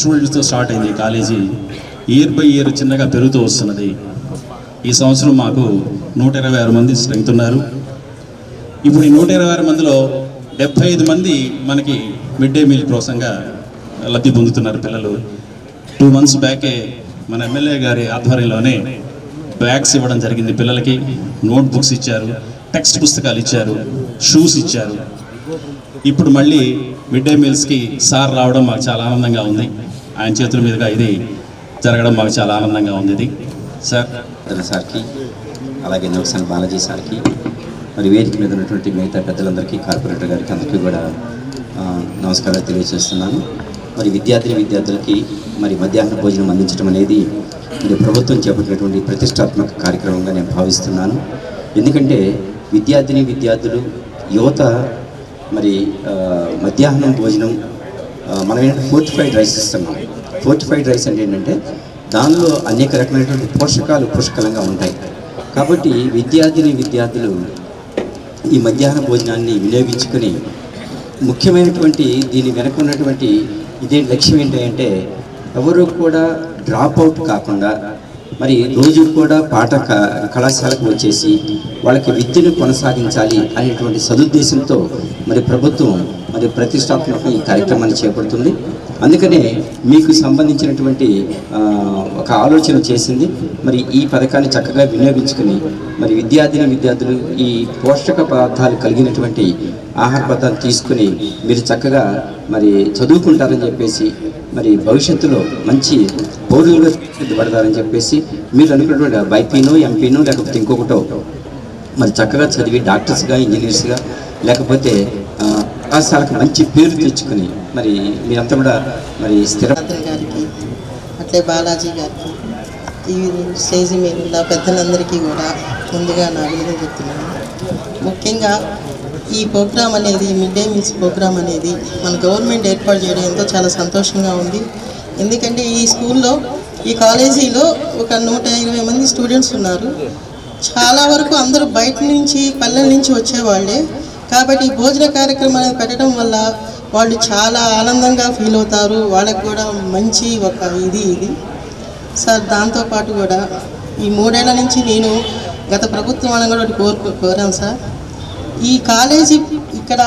స్టూడెంట్స్తో start అయింది college year by year చిన్నగా పెరుగుతూ వస్తున్నది. ఈ సంవత్సరం మాకు నూట ఇరవై ఆరు మంది స్ట్రెంగ్త్ ఉన్నారు. ఇప్పుడు ఈ నూట ఇరవై ఆరు మందిలో డెబ్బై ఐదు మంది మనకి మిడ్ డే మీల్ కోసంగా లబ్ధి పొందుతున్నారు పిల్లలు. టూ మంత్స్ బ్యాకే మన ఎమ్మెల్యే గారి ఆధ్వర్యంలోనే బ్యాగ్స్ ఇవ్వడం జరిగింది పిల్లలకి. నోట్ బుక్స్ ఇచ్చారు టెక్స్ట్ పుస్తకాలు ఇచ్చారు షూస్ ఇచ్చారు. ఇప్పుడు మళ్ళీ మిడ్ డే మీల్స్కి సార్ రావడం మాకు చాలా ఆనందంగా ఉంది. ఆయన చేతుల మీదుగా ఇది జరగడం మాకు చాలా ఆనందంగా ఉంది ఇది. సార్. పెద్దల సార్కి అలాగే నవసాన్ బాలాజీ సార్కి మరి వేదిక మీద ఉన్నటువంటి మిగతా పెద్దలందరికీ కార్పొరేటర్ గారికి అందరికీ కూడా నమస్కారాలు తెలియజేస్తున్నాను. మరి విద్యార్థిని విద్యార్థులకి మరి మధ్యాహ్న భోజనం అందించడం అనేది మరి ప్రభుత్వం చేపట్టినటువంటి ప్రతిష్టాత్మక కార్యక్రమంగా నేను భావిస్తున్నాను. ఎందుకంటే విద్యార్థిని విద్యార్థులు యువత మరి మధ్యాహ్నం భోజనం మనం ఏంటంటే ఫోర్టిఫైడ్ రైస్ ఇస్తున్నాం ఫోర్టిఫైడ్ రైస్ అంటే ఏంటంటే దానిలో అనేక రకమైనటువంటి పోషకాలు పుష్కలంగా ఉంటాయి. కాబట్టి విద్యార్థిని విద్యార్థులు ఈ మధ్యాహ్న భోజనాన్ని వినియోగించుకొని ముఖ్యమైనటువంటి దీని వెనక ఉన్నటువంటి ఇదే లక్ష్యం ఏంటంటే ఎవరు కూడా డ్రాప్ అవుట్ కాకుండా మరి రోజు కూడా పాఠ క- కళాశాలకు వచ్చేసి వాళ్ళకి విద్యను కొనసాగించాలి అనేటువంటి సదుద్దేశంతో మరి ప్రభుత్వం మరి ప్రతిష్టాత్మక ఈ కార్యక్రమాన్ని చేపడుతుంది. అందుకనే మీకు సంబంధించినటువంటి ఒక ఆలోచన చేసింది. మరి ఈ పథకాన్ని చక్కగా వినియోగించుకుని మరి విద్యార్థిని విద్యార్థులు ఈ పోషక పదార్థాలు కలిగినటువంటి ఆహార పదార్థాలు తీసుకుని మీరు చక్కగా మరి చదువుకుంటారని చెప్పేసి మరి భవిష్యత్తులో మంచి పౌరులుగా తీర్చిదిద్దబడతారని చెప్పేసి మీరు అనుకున్నటువంటి బైపీనో ఎంపీనో లేకపోతే ఇంకొకటో మరి చక్కగా చదివి డాక్టర్స్గా ఇంజనీర్స్గా లేకపోతే ఆ, మంచి పేరు తెచ్చుకుని మరి మీరంతా కూడా మరి స్థిర గారికి అట్లే బాలాజీ గారికి ఈ స్టేజ్ మీద పెద్దలందరికీ కూడా ముందుగా నా అభినందన చెప్తున్నాను. ముఖ్యంగా ఈ ప్రోగ్రాం అనేది మిడ్ డే మీల్స్ ప్రోగ్రాం అనేది మన గవర్నమెంట్ ఏర్పాటు చేయడం ఎంతో చాలా సంతోషంగా ఉంది. ఎందుకంటే ఈ స్కూల్లో ఈ కాలేజీలో ఒక నూట ఇరవై మంది స్టూడెంట్స్ ఉన్నారు. చాలా వరకు అందరూ బయట నుంచి పల్లెల నుంచి వచ్చేవాళ్ళే. కాబట్టి ఈ భోజన కార్యక్రమం అనేది పెట్టడం వల్ల వాళ్ళు చాలా ఆనందంగా ఫీల్ అవుతారు. వాళ్ళకు కూడా మంచి ఒక ఇది ఇది. సార్ దాంతోపాటు కూడా ఈ మూడేళ్ళ నుంచి నేను గత ప్రభుత్వం అని కూడా కోరుకు కోరుకో సార్. ఈ కాలేజీ ఇక్కడ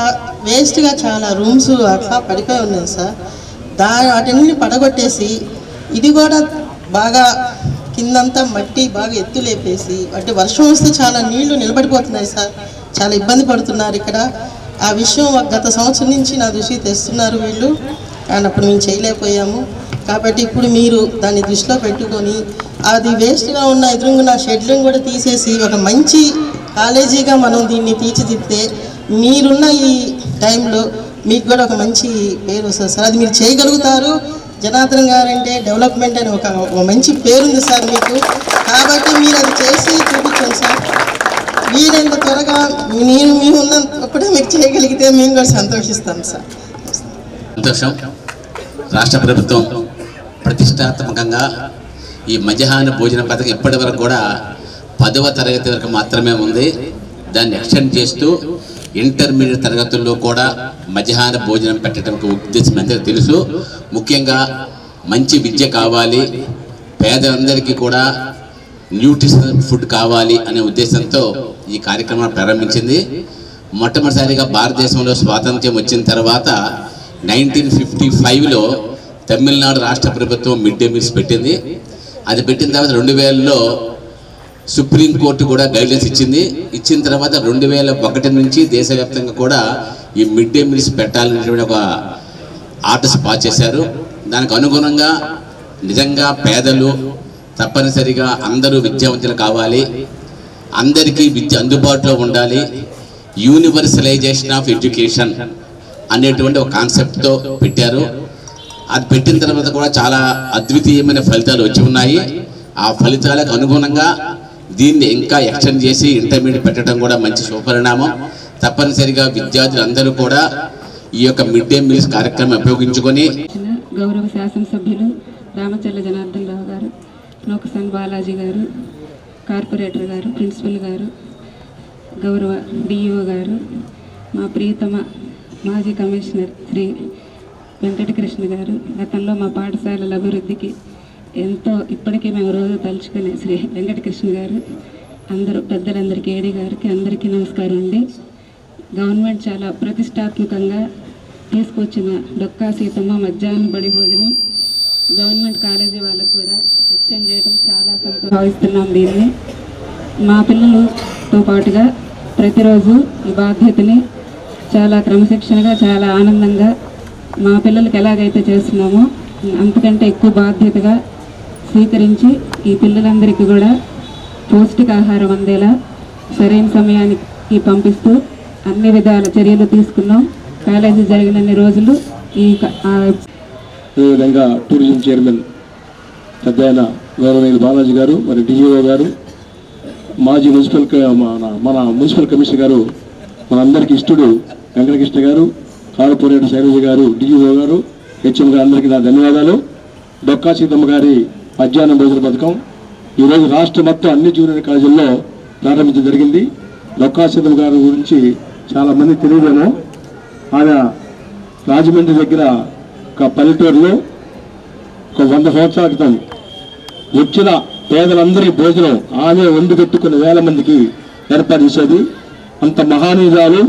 వేస్ట్గా చాలా రూమ్స్ అట్లా పడిపోయి ఉన్నాయి సార్. దా వాటిని పడగొట్టేసి ఇది కూడా బాగా కిందంతా మట్టి బాగా ఎత్తు లేపేసి అంటే వర్షం వస్తే చాలా నీళ్ళు నిలబడిపోతున్నాయి సార్. చాలా ఇబ్బంది పడుతున్నారు ఇక్కడ. ఆ విషయం గత సంవత్సరం నుంచి నా దృష్టికి తెస్తున్నారు వీళ్ళు. కానీ అప్పుడు మేము చేయలేకపోయాము. కాబట్టి ఇప్పుడు మీరు దాన్ని దృష్టిలో పెట్టుకొని అది వేస్ట్గా ఉన్న ఎదురుగున్న షెడ్లను కూడా తీసేసి ఒక మంచి కాలేజీగా మనం దీన్ని తీర్చిదిద్దితే మీరున్న ఈ టైంలో మీకు కూడా ఒక మంచి పేరు వస్తుంది సార్. అది మీరు చేయగలుగుతారు. జనార్దన్ గారు అంటే డెవలప్మెంట్ అని ఒక ఒక మంచి పేరుంది సార్ మీకు. కాబట్టి మీరు అది చేసి చూపించండి సార్. వీలైనంత త్వరగా నేను మేము ఉన్నప్పుడే మీరు చేయగలిగితే మేము కూడా సంతోషిస్తాం సార్. సంతోషం. రాష్ట్ర ప్రభుత్వం ప్రతిష్టాత్మకంగా ఈ మధ్యాహ్న భోజన పథకం ఇప్పటి వరకు కూడా పదవ తరగతి వరకు మాత్రమే ఉంది. దాన్ని ఎక్స్టెండ్ చేస్తూ ఇంటర్మీడియట్ తరగతుల్లో కూడా మధ్యాహ్న భోజనం పెట్టడం ఉద్దేశం అందరికీ తెలుసు. ముఖ్యంగా మంచి విద్య కావాలి. పేదలందరికీ కూడా న్యూట్రిషన్ ఫుడ్ కావాలి అనే ఉద్దేశంతో ఈ కార్యక్రమాన్ని ప్రారంభించింది. మొట్టమొదటిసారిగా భారతదేశంలో స్వాతంత్ర్యం వచ్చిన తర్వాత నైన్టీన్ ఫిఫ్టీ ఫైవ్లో తమిళనాడు రాష్ట్ర ప్రభుత్వం మిడ్ డే మీల్స్ పెట్టింది. అది పెట్టిన తర్వాత రెండు వేలలో సుప్రీంకోర్టు కూడా గైడ్లైన్స్ ఇచ్చింది. ఇచ్చిన తర్వాత రెండు వేల ఒకటి నుంచి దేశవ్యాప్తంగా కూడా ఈ మిడ్ డే మీల్స్ పెట్టాలనేటువంటి ఒక ఆర్డర్స్ పాస్ చేశారు. దానికి అనుగుణంగా నిజంగా పేదలు తప్పనిసరిగా అందరూ విద్యావంతులు కావాలి. అందరికీ విద్య అందుబాటులో ఉండాలి. యూనివర్సలైజేషన్ ఆఫ్ ఎడ్యుకేషన్ అనేటువంటి ఒక కాన్సెప్ట్తో పెట్టారు. అది పెట్టిన తర్వాత కూడా చాలా అద్వితీయమైన ఫలితాలు వచ్చి ఉన్నాయి. ఆ ఫలితాలకు అనుగుణంగా దీన్ని ఇంకా ఎక్స్టెండ్ చేసి ఇంటర్మీడియట్ పెట్టడం కూడా మంచి శుభపరిణామం తప్పనిసరిగా విద్యార్థులందరూ కూడా ఈ యొక్క మిడ్ డే మీల్స్ కార్యక్రమం ఉపయోగించుకొని గౌరవ శాసనసభ్యులు రామచల్ల జనార్దన్ రావు గారు లోకసన్ బాలాజీ గారు కార్పొరేటర్ గారు ప్రిన్సిపల్ గారు గౌరవ డిఈఓ గారు మా ప్రియతమ మాజీ కమిషనర్ శ్రీ వెంకటకృష్ణ గారు గతంలో మా పాఠశాలల అభివృద్ధికి ఎంతో ఇప్పటికీ మేము రోజు తలుచుకునే శ్రీ వెంకటకృష్ణ గారు అందరూ పెద్దలందరికీ ఏడి గారికి అందరికీ నమస్కారం అండి. గవర్నమెంట్ చాలా ప్రతిష్టాత్మకంగా తీసుకొచ్చిన డొక్కా సీతమ్మ మధ్యాహ్నం బడి భోజనం. గవర్నమెంట్ కాలేజీ వాళ్ళకు కూడా ఎక్స్టెండ్ చేయడం చాలా సంతోషం భావిస్తున్నాం దీన్ని. మా పిల్లలతో పాటుగా ప్రతిరోజు ఈ బాధ్యతని చాలా క్రమశిక్షణగా చాలా ఆనందంగా మా పిల్లలకి ఎలాగైతే చేస్తున్నామో అంతకంటే ఎక్కువ బాధ్యతగా స్వీకరించి ఈ పిల్లలందరికీ కూడా పౌష్టికాహారం అందేలా సరైన సమయానికి పంపిస్తూ అన్ని విధాల చర్యలు తీసుకున్నాం. కాలేజీ జరిగినన్ని రోజులు ఈ క- అదేవిధంగా టూరిజం చైర్మన్ పెద్ద ఆయన గౌరవనీయులు బాలాజీ గారు మరి డిఈఓ గారు మాజీ మున్సిపల్ మన మన మున్సిపల్ కమిషనర్ గారు మనందరికీ ఇష్టడు వెంకటకృష్ణ గారు కార్పొరేటర్ శైలజ గారు డిఈఓ గారు హెచ్ఎం గారు అందరికీ నా ధన్యవాదాలు. డొక్కా సీతమ్మ గారి మధ్యాహ్నం భోజన పథకం. ఈరోజు రాష్ట్ర మొత్తం అన్ని జూనియర్ కాలేజీల్లో ప్రారంభించడం జరిగింది. డొక్కా గారి గురించి చాలామంది తెలియదేమో. ఆయన రాజమండ్రి దగ్గర ఒక పల్లెటూరులో ఒక వంద సంవత్సరాల క్రితం వచ్చిన పేదలందరి భోజనం ఆమె వండి పెట్టుకున్న వేల మందికి ఏర్పాటు చేసేది. అంత మహానీయురాలు.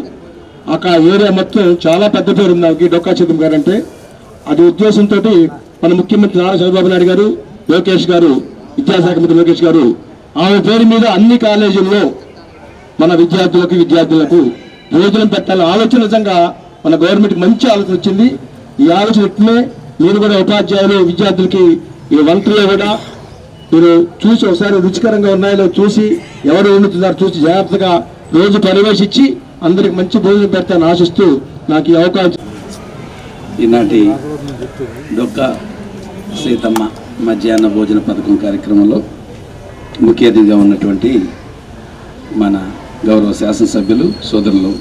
అక్కడ ఏరియా మొత్తం చాలా పెద్ద పేరు ఉంది ఆమెకి డొక్కా చిత్తం గారు అంటే అది ఉద్దేశంతో మన ముఖ్యమంత్రి నారా చంద్రబాబు నాయుడు గారు లోకేష్ గారు విద్యాశాఖ మంత్రి లోకేష్ గారు ఆమె పేరు మీద అన్ని కాలేజీల్లో మన విద్యార్థులకు విద్యార్థులకు భోజనం పెట్టాలని ఆలోచన నిజంగా మన గవర్నమెంట్ మంచి ఆలోచన వచ్చింది. ఈ ఆలోచన ఇట్లే మీరు కూడా ఉపాధ్యాయులు విద్యార్థులకి ఈ వంటలు కూడా మీరు చూసి ఒకసారి రుచికరంగా ఉన్నాయో చూసి ఎవరు వండుతున్నారో చూసి జాగ్రత్తగా రోజు పర్యవేశించి అందరికి మంచి భోజనం పెడతాను ఆశిస్తూ నాకు ఈ అవకాశం ఈనాటి దొక్క సీతమ్మ. మధ్యాహ్న భోజన పథకం కార్యక్రమంలో ముఖ్య అతిథిగా ఉన్నటువంటి మన గౌరవ శాసనసభ్యులు సోదరులు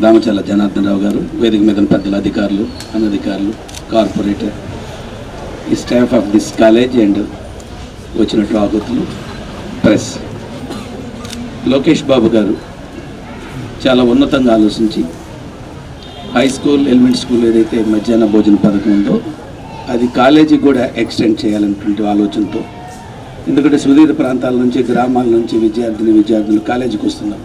దామచల్ల జనార్దన్ రావు గారు వేదిక మీద పెద్దల అధికారులు అనధికారులు కార్పొరేటర్ ఈ staff of this college and వచ్చిన ఆహుతులు ప్రెస్. లోకేష్ బాబు గారు చాలా ఉన్నతంగా ఆలోచించి హై స్కూల్ ఎలిమెంట్ స్కూల్ ఏదైతే మధ్యాహ్న భోజన పథకం ఉందో అది కాలేజీకి కూడా ఎక్స్టెండ్ చేయాలన్నటువంటి ఆలోచనతో. ఎందుకంటే సుదీర ప్రాంతాల నుంచి గ్రామాల నుంచి విద్యార్థిని విద్యార్థులు కాలేజీకి వస్తున్నారు.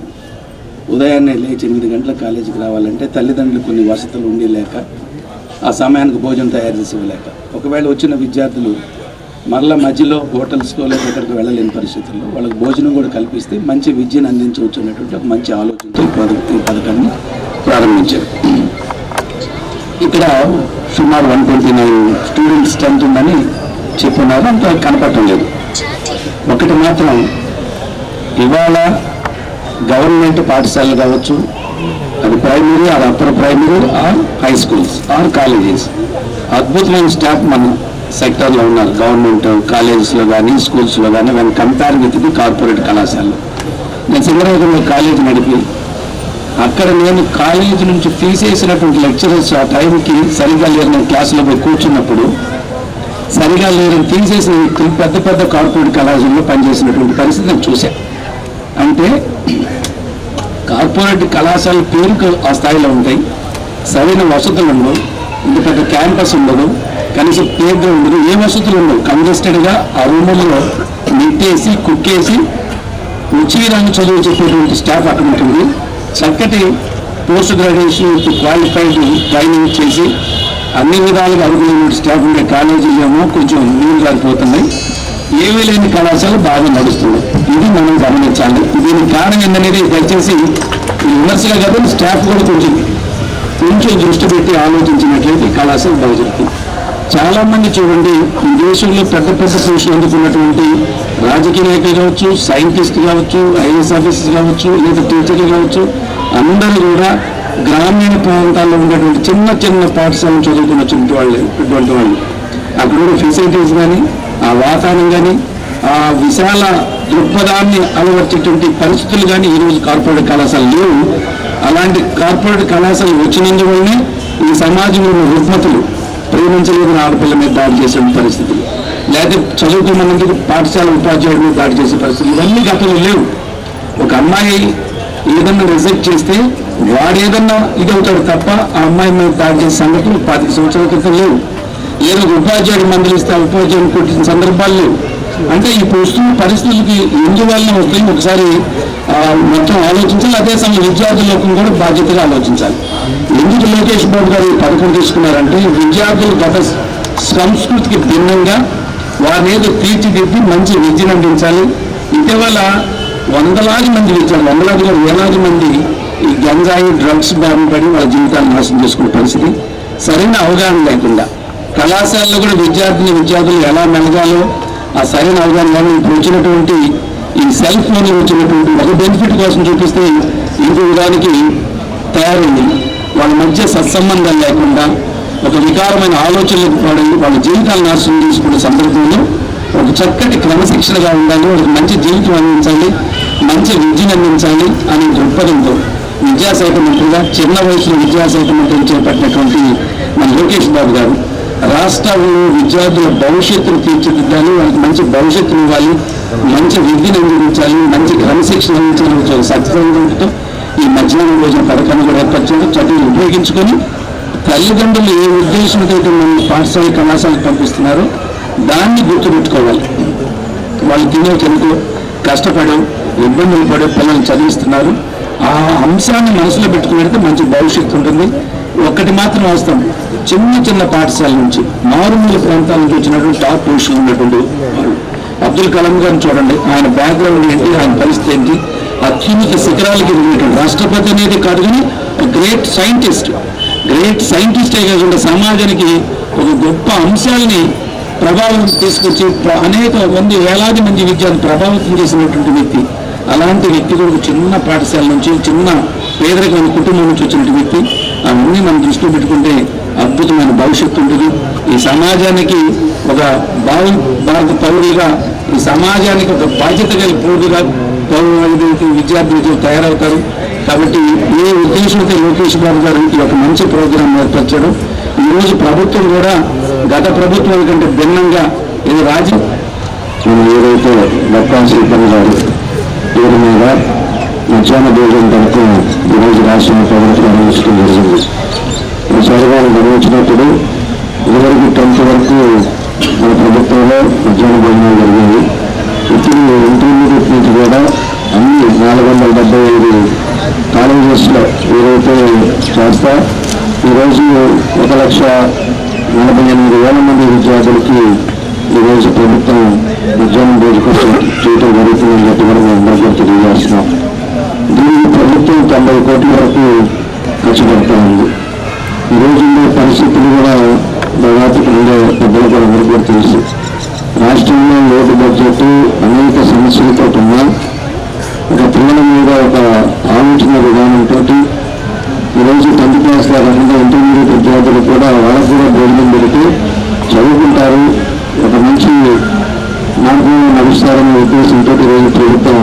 ఉదయాన్నే లేచి ఎనిమిది గంటల కాలేజీకి రావాలంటే తల్లిదండ్రులు కొన్ని వసతులు ఉండి లేక ఆ సమయానికి భోజనం తయారు చేసి ఇవ్వలేక. ఒకవేళ వచ్చిన విద్యార్థులు మరలా మధ్యలో హోటల్స్కో లేదా ఎక్కడికి వెళ్ళలేని పరిస్థితుల్లో వాళ్ళకి భోజనం కూడా కల్పిస్తే మంచి విద్యను అందించవచ్చు అనేటువంటి ఒక మంచి ఆలోచనతో ఈ పథకాన్ని ప్రారంభించారు. ఇక్కడ సుమారు one twenty nine students strength ఉందని చెప్పున్నారు. అంత కనపడటం లేదు. ఒకటి మాత్రం ఇవాళ గవర్నమెంట్ పాఠశాలలు కావచ్చు అది primary or upper primary or high schools or colleges అద్భుతమైన స్టాఫ్ మన సెక్టర్లో ఉన్నారు. గవర్నమెంట్ కాలేజెస్లో కానీ స్కూల్స్లో కానీ when compare with the corporate కళాశాలలో. నేను సింగరాజంలో కాలేజ్ నడిపి అక్కడ నేను కాలేజీ నుంచి తీసేసినటువంటి లెక్చరర్స్ ఆ టైంకి సరిగా లేరు నేను క్లాసులో పోయి కూర్చున్నప్పుడు సరిగా లేరని తీసేసిన వ్యక్తులు పెద్ద పెద్ద కార్పొరేట్ కళాశాలలో పనిచేసినటువంటి పరిస్థితి నేను చూశాను అంటే కార్పొరేట్ కళాశాల పేరుకు ఆ స్థాయిలో ఉంటాయి. సరైన వసతులు ఉండవు. ఇంత పెద్ద క్యాంపస్ ఉండదు. కనీసం ప్లే గ్రౌండ్ ఉండదు. ఏ వసతులు ఉండవు. కంజెస్టెడ్గా ఆ రూముల్లో నెట్టేసి కుక్కేసి రుచిరాని చదువు చెప్పేటువంటి స్టాఫ్ అక్కడ ఉంటుంది. చక్కటి post graduation with qualified training చేసి అన్ని విధాలుగా అనుకునే స్టాఫ్ ఉండే కాలేజీలు ఏమో కొంచెం నీళ్ళు జారిపోతున్నాయి ఏమీ లేని కళాశాల బాగా నడుస్తుంది ఇది మనం గమనించాలి. దీనికి కారణం ఏంటనేది దయచేసి విమర్శగా కదా స్టాఫ్ కూడా కొంచెం కొంచెం దృష్టి పెట్టి ఆలోచించినట్లయితే కళాశాల బాగా జరుగుతుంది. చాలా మంది చూడండి ఈ దేశంలో పెద్ద పెద్ద పోస్టులు అందుకున్నటువంటి రాజకీయ నాయకులు కావచ్చు సైంటిస్ట్ కావచ్చు ఐఏఎస్ ఆఫీసర్స్ కావచ్చు లేదా టీచర్లు కావచ్చు అందరూ కూడా గ్రామీణ ప్రాంతాల్లో ఉన్నటువంటి చిన్న చిన్న పాఠశాలను చదువుకుని వచ్చినటువంటి వాళ్ళు ఇటువంటి వాళ్ళు. అక్కడ ఉన్న ఫెసిలిటీస్ కానీ ఆ వాతావరణం కానీ ఆ విశాల దృక్పథాన్ని అలవర్చేటువంటి పరిస్థితులు కానీ ఈరోజు కార్పొరేట్ కళాశాలలు లేవు. అలాంటి కార్పొరేట్ కళాశాలలు వచ్చినందువల్లనే ఈ సమాజంలో ఉన్న రుగ్మతులు ప్రేమించలేదని ఆడపిల్ల మీద దాడి చేసే పరిస్థితులు. లేకపోతే చదువుతున్నందుకు పాఠశాల ఉపాధ్యాయుడి దాడి చేసే పరిస్థితులు ఇవన్నీ గతంలో లేవు. ఒక అమ్మాయి ఏదన్నా రిజెక్ట్ చేస్తే వాడు ఏదన్నా ఇది అవుతాడు తప్ప ఆ అమ్మాయి మీద దాడి చేసే సంఘటనలు పాతిక సంవత్సరాల క్రితం లేవు. ఏదో ఉపాధ్యాయుడు మందలిస్తే ఆ ఉపాధ్యాయుడు కొట్టిన సందర్భాలు లేవు. అంటే ఇప్పుడు వస్తున్న పరిస్థితులకి ఎందువల్ల వస్తాయి? ఒకసారి మొత్తం ఆలోచించాలి. అదే సమయం విద్యార్థులకు కూడా బాధ్యతగా ఆలోచించాలి. ఎందుకు లోకేష్ బాబు గారు ఈ పథకం తీసుకున్నారంటే విద్యార్థులు గత సంస్కృతికి భిన్నంగా వారిని ఏదో తీర్చిదిద్ది మంచి విద్యను అందించాలి. ఇటీవల వందలాది మంది విద్యార్థులు వందలాది వేలాది మంది ఈ గంజాయి డ్రగ్స్ బారిన పడి వాళ్ళ జీవితాన్ని నాశనం చేసుకునే పరిస్థితి. సరైన అవగాహన లేకుండా కళాశాలలో కూడా విద్యార్థిని విద్యార్థులు ఎలా మెలగాలో ఆ సరైన అవగాహన కానీ ఇప్పుడు వచ్చినటువంటి ఈ సెల్ ఫోన్లో వచ్చినటువంటి ఒక బెనిఫిట్ కోసం చూపిస్తే ఇంకో విధానికి తయారైంది. వాళ్ళ మధ్య సత్సంబంధం లేకుండా ఒక వికారమైన ఆలోచనలకు పడి వాళ్ళ జీవితాలు నాశనం చేసుకునే సందర్భంలో ఒక చక్కటి క్రమశిక్షణగా ఉండాలి వాళ్ళకి మంచి జీవితం అందించాలి మంచి విద్యను అందించాలి అనే దృక్పథంతో విద్యాశాఖ మంత్రిగా చిన్న వయసులో విద్యాశాఖ మంత్రిని చేపట్టినటువంటి మన లోకేష్ బాబు గారు రాష్ట్రంలో విద్యార్థుల భవిష్యత్తును తీర్చిదిద్దాలి వాళ్ళకి మంచి భవిష్యత్తును ఇవ్వాలి మంచి విద్యను అందించాలి మంచి క్రమశిక్షణ అందించాలని సత్సంగంతో ఈ మధ్యాహ్నం రోజున పథకాన్ని కూడా ఏర్పాటు చదువులు ఉపయోగించుకొని తల్లిదండ్రులు ఏ ఉద్దేశంతో అయితే పాఠశాల కళాశాలకు పంపిస్తున్నారో దాన్ని గుర్తుపెట్టుకోవాలి. వాళ్ళు తినే తింటూ కష్టపడి ఇబ్బందులు పడే పిల్లల్ని చదివిస్తున్నారు. ఆ అంశాన్ని మనసులో పెట్టుకుని మంచి భవిష్యత్తు ఉంటుంది. ఒక్కటి మాత్రం అవసరం చిన్న చిన్న పాఠశాల నుంచి మారుమూల ప్రాంతాల నుంచి వచ్చినటువంటి టాప్ పొజిషన్ ఉన్నటువంటి అబ్దుల్ కలాం గారిని చూడండి. ఆయన బ్యాక్గ్రౌండ్ ఏంటి? ఆయన పరిస్థితి ఏంటి? అత్యున్నత శిఖరాలకి ఎదిగినటువంటి రాష్ట్రపతి అనేది కాదు కానీ గ్రేట్ సైంటిస్ట్ గ్రేట్ సైంటిస్టే కాకుండా సమాజానికి ఒక గొప్ప అంశాలని ప్రభావం తీసుకొచ్చి అనేక మంది వేలాది మంది విద్యను ప్రభావితం చేసినటువంటి వ్యక్తి. అలాంటి వ్యక్తి కూడా చిన్న పాఠశాల నుంచి చిన్న పేదరికమైన కుటుంబం నుంచి వచ్చినటువంటి వ్యక్తి. అవన్నీ మనం దృష్టిలో పెట్టుకుంటే అద్భుతమైన భవిష్యత్తు ఉంటుంది. ఈ సమాజానికి ఒక భావ భారత పౌరులుగా ఈ సమాజానికి ఒక బాధ్యత గల పౌరులుగా పౌరులు విద్యార్థులు తయారవుతారు. కాబట్టి ఈ ఉద్దేశంతో లోకేష్ బాబు గారు ఈ యొక్క మంచి ప్రోగ్రాం ఏర్పరచడం ఈ రోజు ప్రభుత్వం కూడా గత ప్రభుత్వం కంటే భిన్నంగా ఇది రాజు మనం ఏదైతే డక్కా శ్రీపతి గారు పేరు మీద మధ్యాహ్న భోజనం పథకం ఈరోజు రాష్ట్రంలో ప్రభుత్వం నిర్వహించడం జరిగింది. ఈ సర్వాలు నిర్వహించినప్పుడు ఇదివరకు టెన్త్ వరకు మన ప్రభుత్వంలో మధ్యాహ్న భోజనాలు టెన్త్ క్లాస్ ఇంటర్మీడియట్ విద్యార్థులు కూడా వాళ్ళకు కూడా భోజనం పెడితే చదువుకుంటారు. ఒక మంచి మార్గంలో నడుస్తారనే ఉద్దేశంతో ఈరోజు ప్రభుత్వం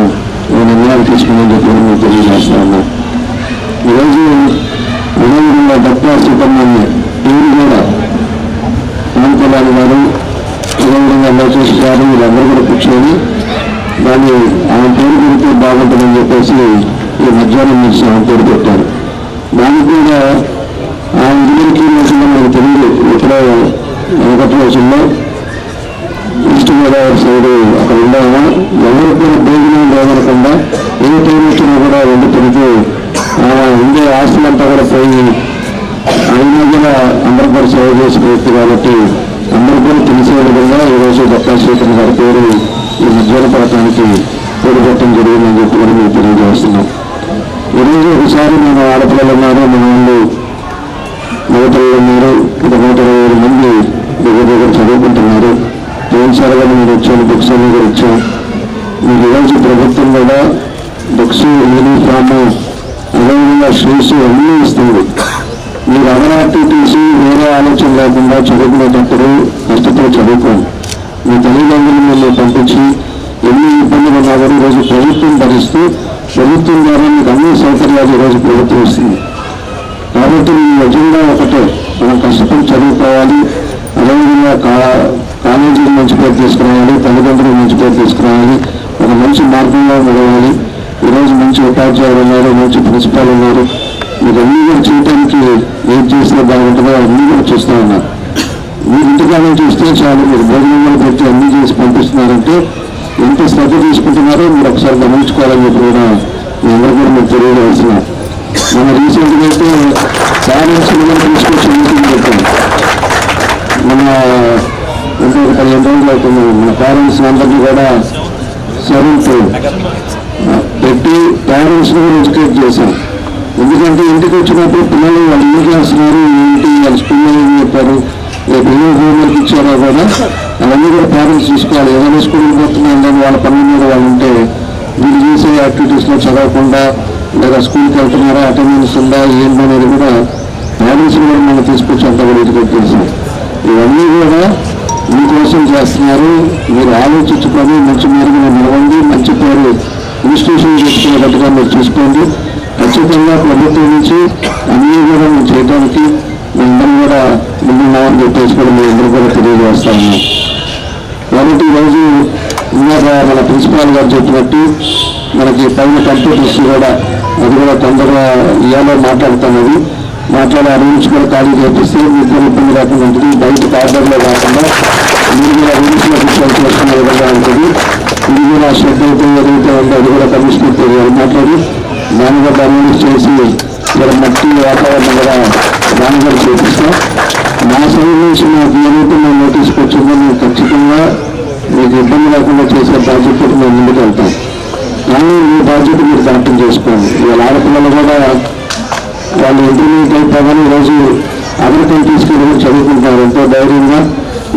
నిర్ణయాలు తీసుకుందని చెప్పి కూడా మీకు తెలియజేస్తా ఉన్నాం ఈరోజు అదేవిధంగా డాక్టర్ సుబ్రహ్మణ్య టీవీ కూడా పవన్ కళ్యాణ్ గారు అదేవిధంగా లోకేష్ గారు వీళ్ళందరూ కూడా కూర్చొని దాన్ని ఆయన పేరు పెడితే బాగుంటుందని చెప్పేసి ఈ మధ్యాహ్నం నుంచి ఆయన పేరు పెట్టారు. దానికి కూడా ఆ ఇంజనీరింగ్ రోజుల్లో మనకు తెలియదు. ఇక్కడ ఒకటి రోజుల్లో ఈస్ట్ గోదావరి సైడ్ అక్కడ ఉండేవా ఎవరు కూడా భోజనం లేదనకుండా ఏ టైం వచ్చినా కూడా రెండు పెడితే ఆ ఉండే ఆస్తులంతా కూడా పోయి అయినా కూడా అందరూ కూడా సేవ చేసిన వ్యక్తి కాబట్టి అందరూ కూడా తెలిసే విధంగా ఈరోజు దత్తా శ్రీకర్ గారి పేరు ఈ మధ్యాహ్న పథకానికి పేరు పెట్టడం జరిగిందని చెప్పి కూడా మేము తెలియజేస్తున్నాం. ఎనిమిది ఒకసారి మన ఆడపిల్లలు ఉన్నారు మన వాళ్ళు యువతలు ఉన్నారు ఒక నూట ఇరవై ఏడు మంది దగ్గర దగ్గర చదువుకుంటున్నారు. పోయినసారి మీరు వచ్చాను బుక్స్ అన్ని కూడా ఇచ్చాం మీకు ఈరోజు ప్రభుత్వం కూడా బుక్స్ యూనిఫామ్ అదేవిధంగా షూస్ అన్నీ ఇస్తుంది. మీరు అదర్ యాక్టివిటీస్ వేరే ఆలోచన లేకుండా చదువుకునేటప్పుడు కష్టపడి చదువుకోండి. మీ తల్లిదండ్రులు మిమ్మల్ని పంపించి ఎన్ని ఇబ్బందులు ఉన్నా కూడా ఈరోజు ప్రభుత్వం భరిస్తూ ప్రభుత్వం ద్వారా మీకు అన్ని సౌకర్యాలు ఈరోజు ప్రభుత్వం ఇస్తుంది. కాబట్టి మీ ఎజెండా ఒకటే మనం కష్టపడి చదువుకోవాలి అదేవిధంగా కా కాలేజీలు మంచి పేరు తీసుకురావాలి తల్లిదండ్రులు మంచి పేరు తీసుకురావాలి ఒక మంచి మార్గంలో నడవాలి ఈరోజు మంచి ఉపాధ్యాయులు ఉన్నారు మంచి ప్రిన్సిపాల్ ఉన్నారు. మీరు అన్నీ కూడా చేయడానికి ఏం చేస్తే బాగుంటుందో అన్నీ కూడా చూస్తూ ఉన్నారు మీరు ఇంటికాలం చూస్తే చాలు మీరు భోజనాలు పెట్టి అన్ని చేసి పంపిస్తున్నారంటే ఎంత శ్రద్ధ తీసుకుంటున్నారో మీరు ఒకసారి గమనించుకోవాలని చెప్పి కూడా మీ అందరూ కూడా మీరు తెలియజేసిన మన రీసెంట్గా అయితే చాలా సినిమాలు తీసుకొచ్చి మీటింగ్ పెట్టాం. మన అంటే ఒక పదిహేను రోజులు అవుతుంది. మన పేరెంట్స్ అందరినీ కూడా సెవెంత్ పెట్టి పేరెంట్స్ని కూడా ఎడ్యుకేట్ చేశాం. ఎందుకంటే ఇంటికి వచ్చినప్పుడు పిల్లలు వాళ్ళు ఏం చేస్తున్నారు? ఏంటి? వాళ్ళ స్కూల్లో ఏం చెప్పారు రేపు ఏం హోంవర్క్ ఇచ్చారో కూడా అవన్నీ కూడా పేరెంట్స్ చూసుకోవాలి ఏదైనా స్కూల్కి పోతున్నాం కానీ వాళ్ళ పనుల మీద వాళ్ళు ఉంటే వీళ్ళు చేసే యాక్టివిటీస్లో చదవకుండా లేదా స్కూల్కి వెళ్తున్నారా అటెండెన్స్ ఉందా ఏంటి అనేది కూడా పేరెంట్స్ కూడా మనం తీసుకొచ్చి అంతా కూడా ఇవన్నీ కూడా మీకోసం చేస్తున్నారు. మీరు ఆలోచించుకొని మంచి మీరు నిలవండి. మంచి పేరు ఇన్స్టిట్యూషన్ తెచ్చుకునేటట్టుగా మీరు చూసుకోండి. ఖచ్చితంగా ప్రభుత్వం నుంచి అన్నీ కూడా మేము చేయడానికి మేమందరం కూడా ముందున్నామని చెప్పేసి కూడా మీ అందరూ కూడా తెలియజేస్తాము. కాబట్టి ఈరోజు ఇందాక మన ప్రిన్సిపాల్ గారు చెప్పినట్టు మనకి పైన కంప్యూటర్స్ కూడా అది కూడా తొందరగా ఇవాళ మాట్లాడుతున్నది. మాట్లాడే ఆ రూమ్స్ కూడా ఖాళీ చేపిస్తే మీకు ఇబ్బంది లేకుండా ఉంటుంది. బయట కార్డర్లో కాకుండా మీరు కూడా రూమ్స్లో కూర్చొని చేసుకున్న విధంగా ఉంటుంది. ఇది కూడా షెడ్ అయితే ఏదైతే ఉందో అది కూడా కమిషనర్ గారు మాట్లాడి దాన్ని కూడా అనౌన్స్ చేసి ఇక్కడ మట్టి వాతావరణం కూడా దాన్ని గారు చేపిస్తాం మా సైడ్ నుంచి నాకు ఏదైతే మేము నోటీస్కి వచ్చిందో మేము ఖచ్చితంగా మీకు ఇబ్బంది లేకుండా చేసే బాధ్యత మేము ముందుకు వెళ్తాం కానీ మీ బాధ్యత మీరు దాటం చేసుకోండి. వీళ్ళ ఆడపిల్లలు కూడా వాళ్ళు ఇంటర్మీడియట్ అయిపోగానే ఈరోజు అదర్ కంట్రీస్కి వెళ్ళి చదువుకుంటున్నారు. ఎంతో ధైర్యంగా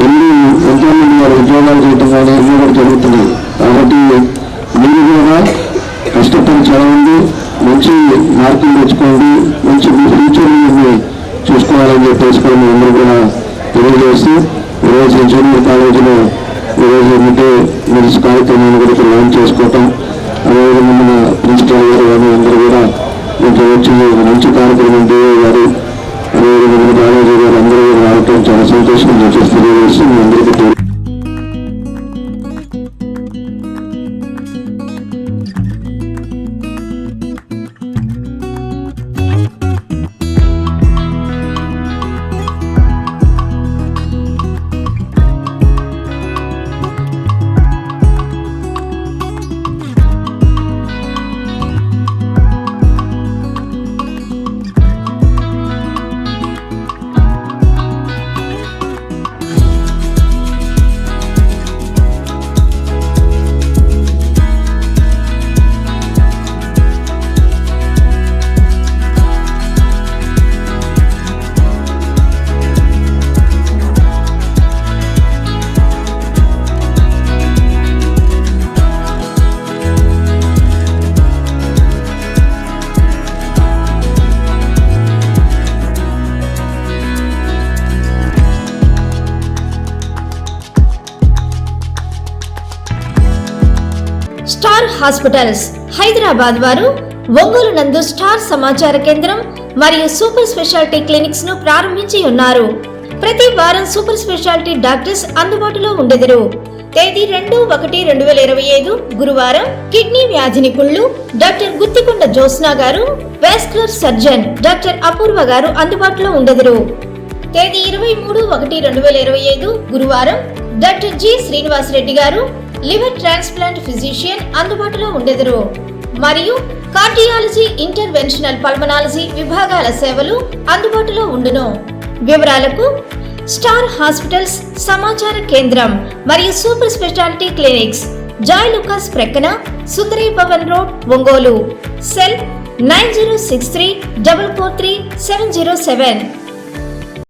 వెళ్ళి ఎంతో మంది ఉద్యోగాలు చేయడం కానీ అన్నీ కూడా జరుగుతున్నాయి. కాబట్టి మీరు కూడా కష్టపడి చదవండి మంచి మార్కులు తెచ్చుకోండి మంచి మీ ఫ్యూచర్ మీరు చూసుకోవాలని చెప్పేసి కూడా మీ అందరూ కూడా తెలియజేస్తూ ఈరోజు ఇంజనీరింగ్ కాలేజీలో ఈరోజు మిడ్డే మీరు కార్యక్రమాన్ని కూడా ఇక్కడ లాంచ్ చేసుకోవటం అదేవిధంగా మన ప్రిన్సిపల్ గారు కానీ అందరూ కూడా మీకు వచ్చి మంచి కార్యక్రమం డిఓ గారు అదేవిధంగా మన కాలేజీ గారు అందరూ కూడా రావటం చాలా సంతోషం చెప్పేసి తెలియజేస్తూ మీ అందరికీ హాస్పిటల్స్. హైదరాబాద్ వారు ఒంగోలు నందు స్టార్ సమాచార కేంద్రం మరియు సూపర్ స్పెషాలిటీ క్లినిక్స్ను ప్రారంభించి ఉన్నారు. ప్రతి వారం సూపర్ స్పెషాలిటీ డాక్టర్స్ అందుబాటులో ఉండెదరు. తేదీ రెండు ఒకటి రెండు వేల ఇరవై ఐదు గురువారం కిడ్నీ వ్యాధి నిపుణులు డాక్టర్ గుత్తికొండ జోస్నా గారు వాస్కులర్ సర్జన్ డాక్టర్ అపూర్వ గారు అందుబాటులో ఉండెదరు. తేదీ ఇరవై మూడు ఒకటి రెండు వేల ఇరవై ఐదు గురువారం డాక్టర్ జి శ్రీనివాస్ రెడ్డి గారు లివర్ ట్రాన్స్ప్లాంట్ ఫిజిషియన్ అందుబాటులో ఉండెదరు. మరియు కార్డియాలజీ ఇంటర్వెన్షనల్ పల్మనాలజీ విభాగాల సేవలు అందుబాటులో ఉండును. వివరాలకు స్టార్ హాస్పిటల్స్ సమాచార కేంద్రం మరియు super speciality clinics Joy Lukas ప్రక్కన Sundari Bhavan road Ongole. Cell nine zero six three double four three seven zero seven.